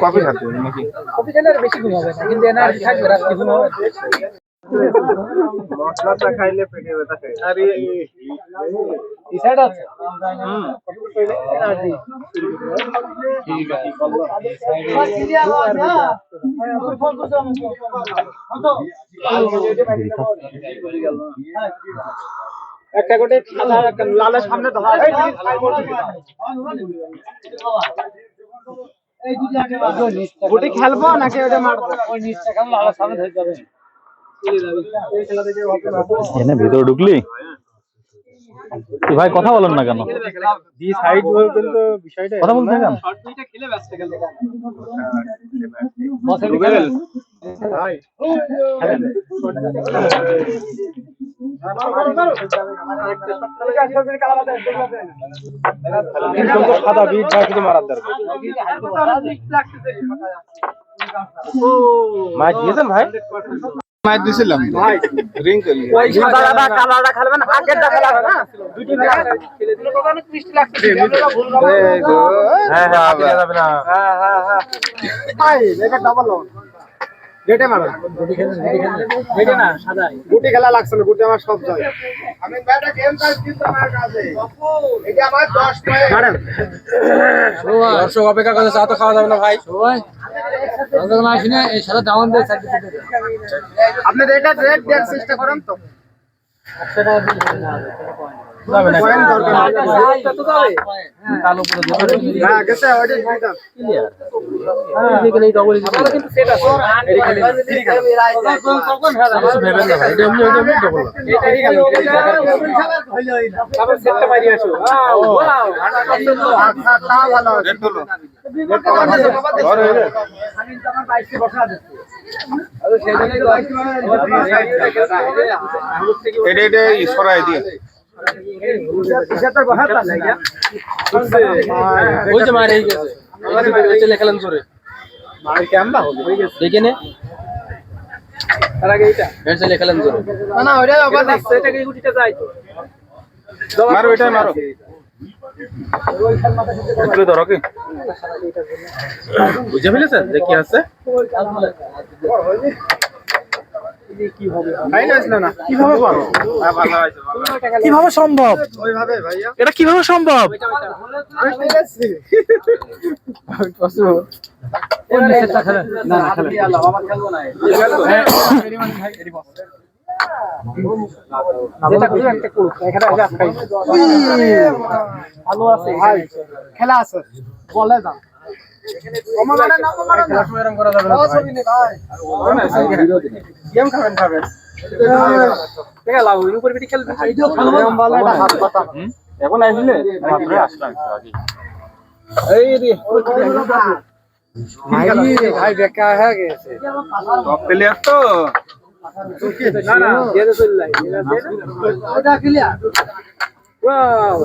Coffee খাচ্ছে নাকি? Copy খেলে বেশি ঘুম হবে না কিন্তু এনার্জি থাকবে রাত্রি ঘুম হবে। মশলাটা খাইলে পেটে ব্যথা খায় আরে এই সাইড আছে? এনার্জি একটা করে সাদা একটা লালের সামনে ধরা আছে। গুটি খেলব নাকি ওটা মারবো? ওই নিচটা খেলব লালের সামনে ধরে যাবে এনে ভিতরে ঢুকলি? কি ভাই কথা বলেন না কেন? কথা বলতে রুবেল। সাদা বিট মারার দরকার। মাছ দিয়েছেন ভাই? মাছ দিয়েছিলাম ভাই রিং করি সাদাটা কালারটা খেলবেন আগেরটা খেলাবে না দুটি খেলে দিলে তো অনেক মিষ্টি লাগছে হ্যাঁ হ্যাঁ যাবে না। হ্যাঁ হ্যাঁ হ্যাঁ ভাই এটা ডাবল গেটে মারো। গুটি খেলে গুটি খেলে গেটে না সাদাই। গুটি খেলা লাগছে না গুটি আমার সব যায়। আমি ব্যাটা গেম কাজ কিন্তু আমার কাছে এটা আমার 10 পয়েন্ট ম্যাডাম দর্শক অপেক্ষা করে চা তো খাওয়া যাবে না ভাই। আসি না এই সাদা ডাউন দিয়ে সার্টিফিকেট আপনাদের এটা রেট দেওয়ার চেষ্টা করেন তো। তো তা ভালো এটা এটা সরাই দিয়ে ওই মার এই গেছে। ওই যে লেখালেন জোরে দেখে নে। তার আগে এইটা। এর যে জোরে না না ওইটা আবার দেখছে এটা গুটিটা যায় মারো এটাই মারো। একটু ধরো কি বুঝে ফেলেছেন যে কি আছে কীভাবে হ্যাঁ, সম্ভব এটা কীভাবে সম্ভব না খেলে যেটা করো একটা করো এখানে আগে আটকাই ভালো আছে খেলা আছে। বলে ভাই। গেম খাবেন খাবেন। হাত পাতা। এখন আসলে আসলাম এই রে। ভাই ভাই বেকার হয়ে গেছে। প্লেয়ার তো। ওয়াও